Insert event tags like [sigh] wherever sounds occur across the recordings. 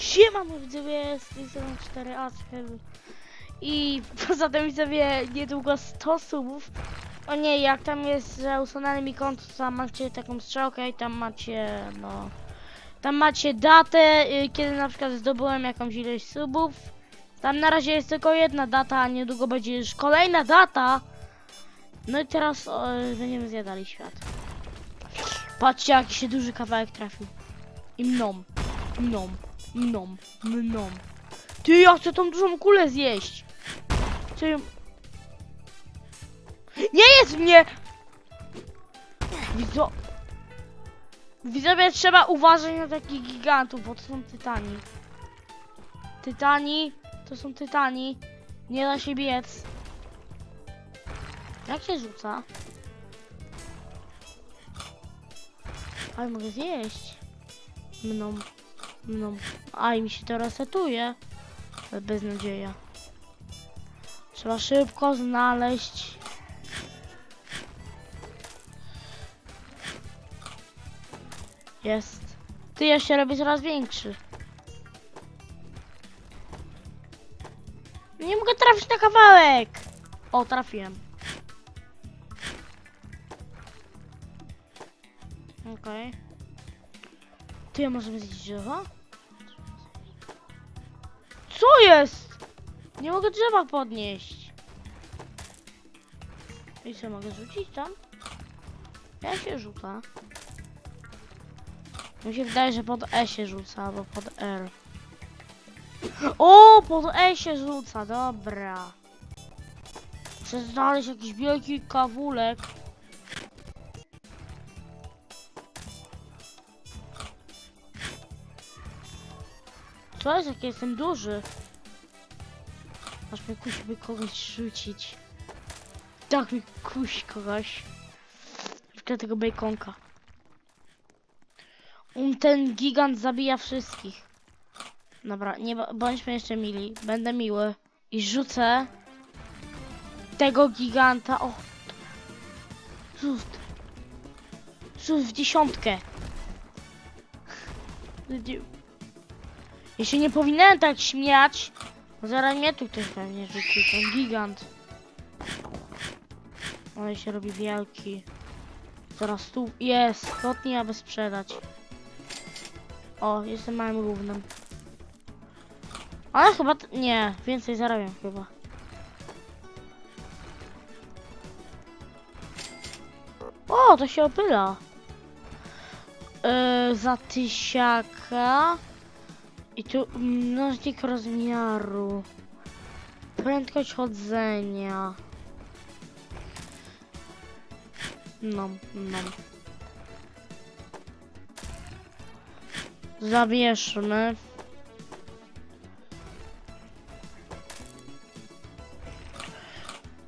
Siemano widzowie, z tej strony 4 Askel I [laughs] poza tym widzowie niedługo 100 subów. O nie, jak tam jest, że usunęli mi konto, to tam macie taką strzałkę i tam macie, no Tam macie datę, y, kiedy na przykład zdobyłem jakąś ilość subów. Tam na razie jest tylko jedna data, a niedługo będzie już kolejna data. No i teraz o, będziemy zjadali świat. Patrzcie, jaki się duży kawałek trafił. I mną, mną Mną, mną. Ty, ja chcę tą dużą kulę zjeść. Ty... Nie jest mnie! Widzo... Widzowie, trzeba uważać na takich gigantów, bo to są tytani. Tytani, to są tytani. Nie da się biec. Jak się rzuca? Ale mogę zjeść. Mną. No, a i mi się to resetuje. Beznadzieja. Trzeba szybko znaleźć. Jest. Ty ja się robi coraz większy. Nie mogę trafić na kawałek. O, trafiłem. Okej. Ty, możemy zjeść drzewa? Jest? Nie mogę drzewa podnieść. I co, mogę rzucić tam? Ja się rzuca. Mi się wydaje, że pod E się rzuca, albo pod R. O, pod E się rzuca, dobra. Muszę znaleźć jakiś wielki kawulek. Co jest, jak jestem duży? Aż mnie kusi by kogoś rzucić. Tak mi kusi kogoś. Na tego baconka. Um, ten gigant zabija wszystkich. Dobra, nie bądźmy jeszcze mili. Będę miły. I rzucę tego giganta. O! Rzut. Rzut w dziesiątkę. Ja się nie powinienem tak śmiać. Zaraz mnie tu ktoś pewnie rzuci, ten gigant. Ale się robi wielki. Zaraz tu jest, kotnie aby sprzedać. O, jestem małym równym. Ale chyba, nie, więcej zarabiam chyba. O, to się opyla. Yy, za tysiaka. I tu mnożnik rozmiaru. Prędkość chodzenia. No, no. Zabierzmy.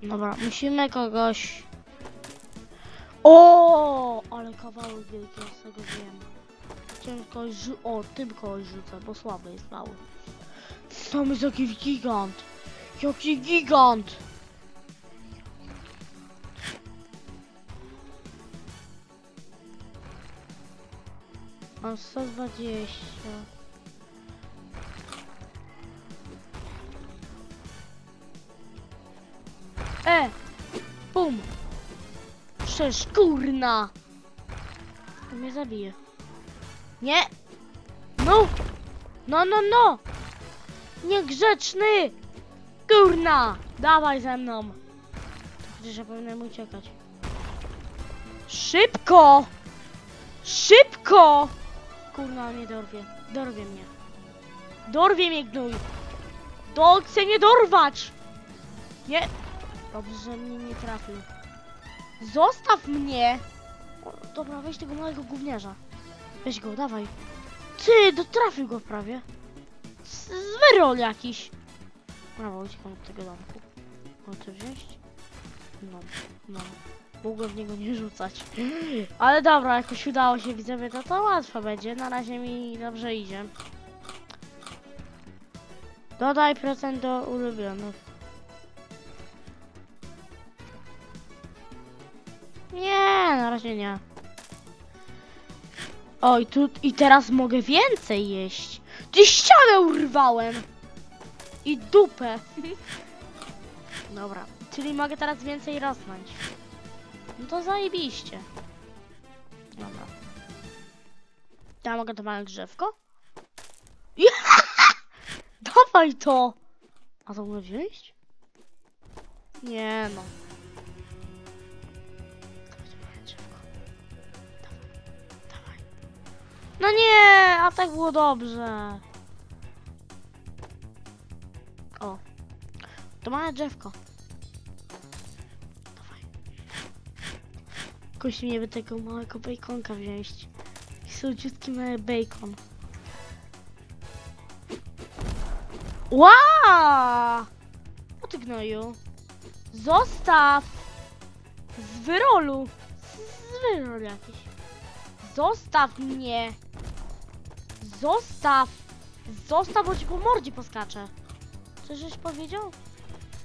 Dobra, musimy kogoś... O, ale kawałek wielki, ja z tego wiem. Chciałem O, tym kogoś rzucę, bo słaby jest mały. Tam jest jakiś gigant. Jaki gigant! Mam 120. E! Bum! Przecież kurna! To mnie zabije. Nie! No! No, no, no! Niegrzeczny! Kurna! Dawaj ze mną! Chociaż ja powinienem uciekać. Szybko! Szybko! Kurna, on mnie dorwie. Dorwie mnie. Dorwie mnie gnój! Do, chce mnie dorwać! Nie! Dobrze, że mnie nie trafił. Zostaw mnie! Dobra, weź tego małego gówniarza. Weź go, dawaj. Ty, dotrafił go prawie. Z- Zwyrol jakiś. Brawo, uciekam od tego domku. Mam to wziąć? No, no. Mogłem w niego nie rzucać. [gasps] Ale dobra, jakoś udało się, widzowie, to to łatwo będzie. Na razie mi dobrze idzie. Dodaj procent do ulubionych. Nie, na razie nie. Oj, tu i teraz mogę więcej jeść. Ty ścianę urwałem. I dupę. [laughs] Dobra, czyli mogę teraz więcej rosnąć. No to zajebiście. Dobra. Ja mogę to małe drzewko? [laughs] Dawaj to! A to mogę wziąć? Nie no. No nie, a tak było dobrze. O. To małe drzewko. Dawaj. Kusi mnie by tego małego bejkonka wziąć. Słodziutki mały bacon. Ła! O ty gnoju. Zostaw! Z wyrolu. Z wyrolu jakiś. Zostaw mnie! Zostaw! Zostaw, bo ci po mordzie poskaczę. Coś żeś powiedział?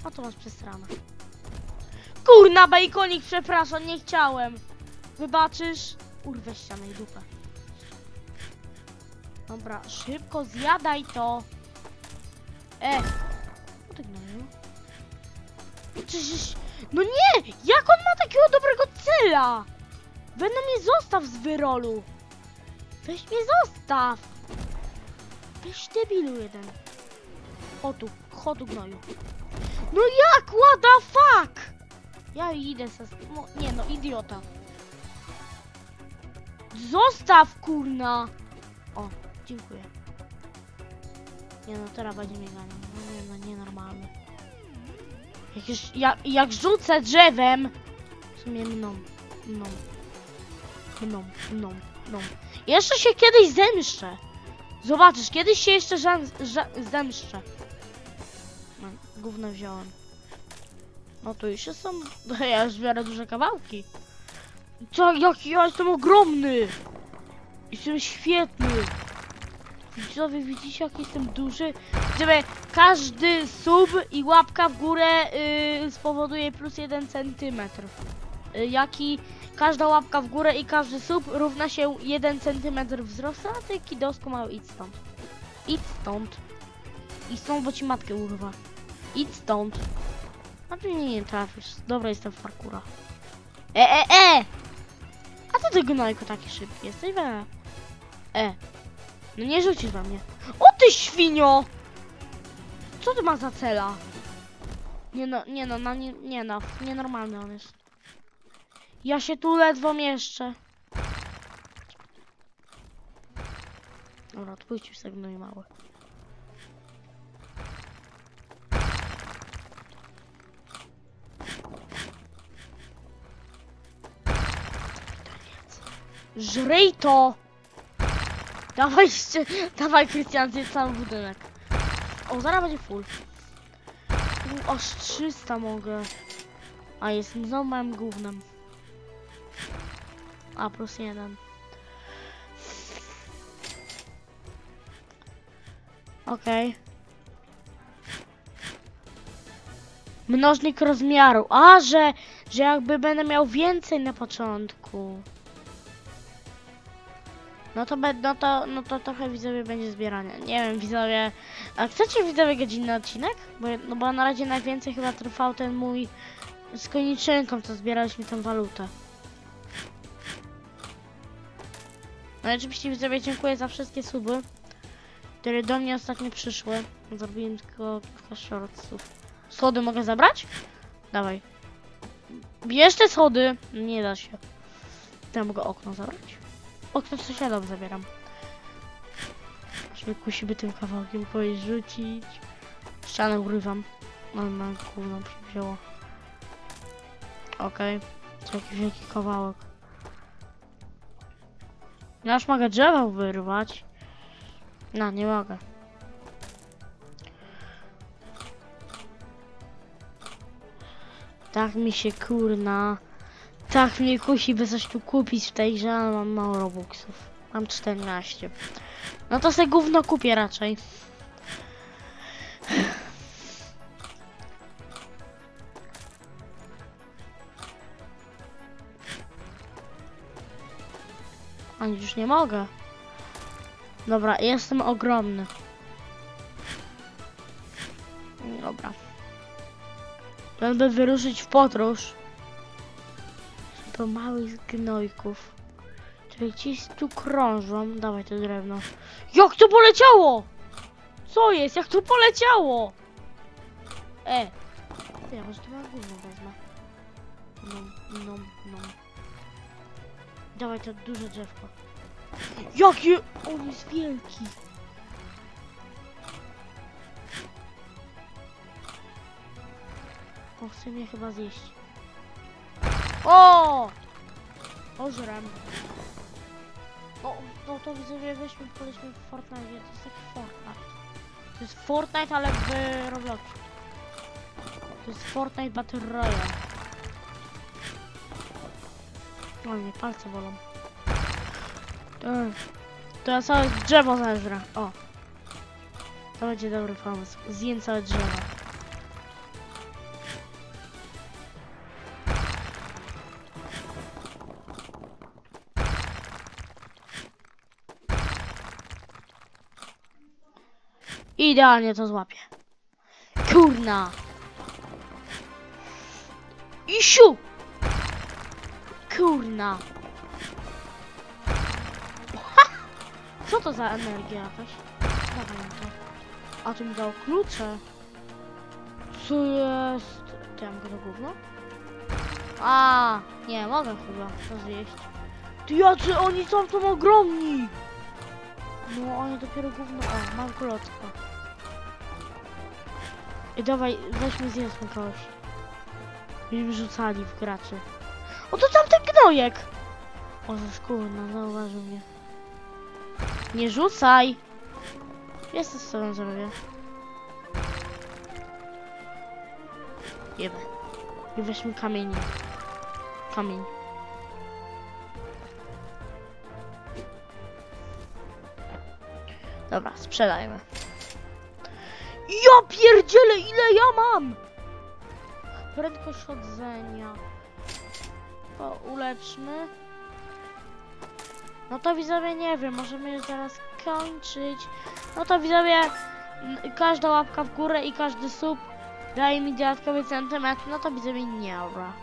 A to masz przesrane. Kurna, bejkonik, przepraszam, nie chciałem. Wybaczysz? Urwę ścianę i dupę. Dobra, szybko zjadaj to. E! O ty gnoju. Przecież... No nie! Jak on ma takiego dobrego cela? Będę mnie zostaw z wyrolu. Weź mnie zostaw. Weź debilu jeden. Chodź tu, chodź tu gnoju. No jak? What the fuck? Ja idę se... No, nie no, idiota. Zostaw, kurna! O, dziękuję. Nie no, teraz będzie mnie ganiał. No nie no, nienormalny. Jak, jak, jak rzucę drzewem... W sumie mną, mną. Mną, mną, mną. Jeszcze się kiedyś zemszczę. Zobaczysz, kiedyś się jeszcze ża, zemszczę. No, gówno wziąłem. No to już są... [laughs] Ja już biorę duże kawałki. Co, jaki ja jestem ogromny! Jestem świetny! Widzowie, widzicie jak jestem duży? Żeby każdy sub i łapka w górę yy, spowoduje plus jeden centymetr. Yy, jaki każda łapka w górę i każdy sub równa się 1 centymetr wzrostu, a ty kidosku mały idź stąd. Idź stąd. Idź stąd, bo ci matkę urwa. Idź stąd. A ty mnie nie trafisz. Dobra, jestem w parkura. E, e, e! A co ty gnojku taki szybki jesteś? We. E. No nie rzucisz we mnie. O ty świnio! Co ty ma za cela? Nie no, nie no, no nie, nie no, nienormalny on jest. Ja się tu ledwo mieszczę. Dobra, odpuść już tego gnoj mały. Żryj to! Dawaj jeszcze, dawaj Krystian, zjedz cały budynek. O, zaraz będzie full. U, aż 300 mogę. A jestem znowu małym gównem. A, plus jeden. Okej. Mnożnik rozmiaru. A, że, że jakby będę miał więcej na początku. No to, no to, no to trochę widzowie będzie zbierania. Nie wiem, widzowie. A chcecie widzowie godzinny odcinek? Bo, no bo na razie najwięcej chyba trwał ten mój z koniczynką, co zbieraliśmy tę walutę. No oczywiście widzowie dziękuję za wszystkie suby, które do mnie ostatnio przyszły. Zrobiłem tylko kilka shortsów. Schody mogę zabrać? Dawaj. Bierz te schody. Nie da się. Ja mogę okno zabrać? Okno sąsiadom zabieram. Aż mnie kusi by tym kawałkiem powiedzieć rzucić. Ścianę urywam. No, no, gówno się wzięło. Okej. To jakiś wielki kawałek. Ja już mogę drzewo wyrwać. No, nie mogę. Tak mi się kurna. Tak mnie kusi, by coś tu kupić w tej grze, ale mam mało robuxów. Mam 14. No to se gówno kupię raczej. A już nie mogę. Dobra, jestem ogromny. Dobra. Będę wyruszyć w podróż do małych gnojków. Czyli ci tu krążą. Dawaj to drewno. Jak to poleciało? Co jest? Jak to poleciało? E. Ja może to gówno wezmę. No, no. Dawaj to duże drzewko. Jakie? On jest wielki. O, chce mnie chyba zjeść. O! Ożrem. O, no to widzowie, weźmy, polećmy w Fortnite, to jest taki Fortnite. To jest Fortnite, ale w Robloxie. To jest Fortnite Battle Royale. O mnie palce bolą. To ja całe drzewo zeżrę. O. To będzie dobry pomysł. Zjem całe drzewo. Idealnie to złapię. Kurna. Isiu! Kurna. Co to za energia jakaś? Dawaj to. A tu mi dał klucze. Co jest? Ty ja mogę to gówno? A, nie, mogę chyba to zjeść. Ty jacy oni są tu ogromni! No, oni dopiero gówno... O, mam klocka. I dawaj, weźmy zjedzmy kogoś. Byśmy rzucali w graczy. O, to tamten gnojek! O, kurna, zauważył mnie. Nie rzucaj! Wiesz co z tobą zrobię? Jebę. I weźmy kamień. Kamień. Dobra, sprzedajmy. Ja pierdzielę, ile ja mam! Prędkość chodzenia. To ulepszmy. No to widzowie nie wiem, możemy już zaraz kończyć. No to widzowie, każda łapka w górę i każdy sub daje mi dodatkowy centymetr. No to widzowie nie, dobra.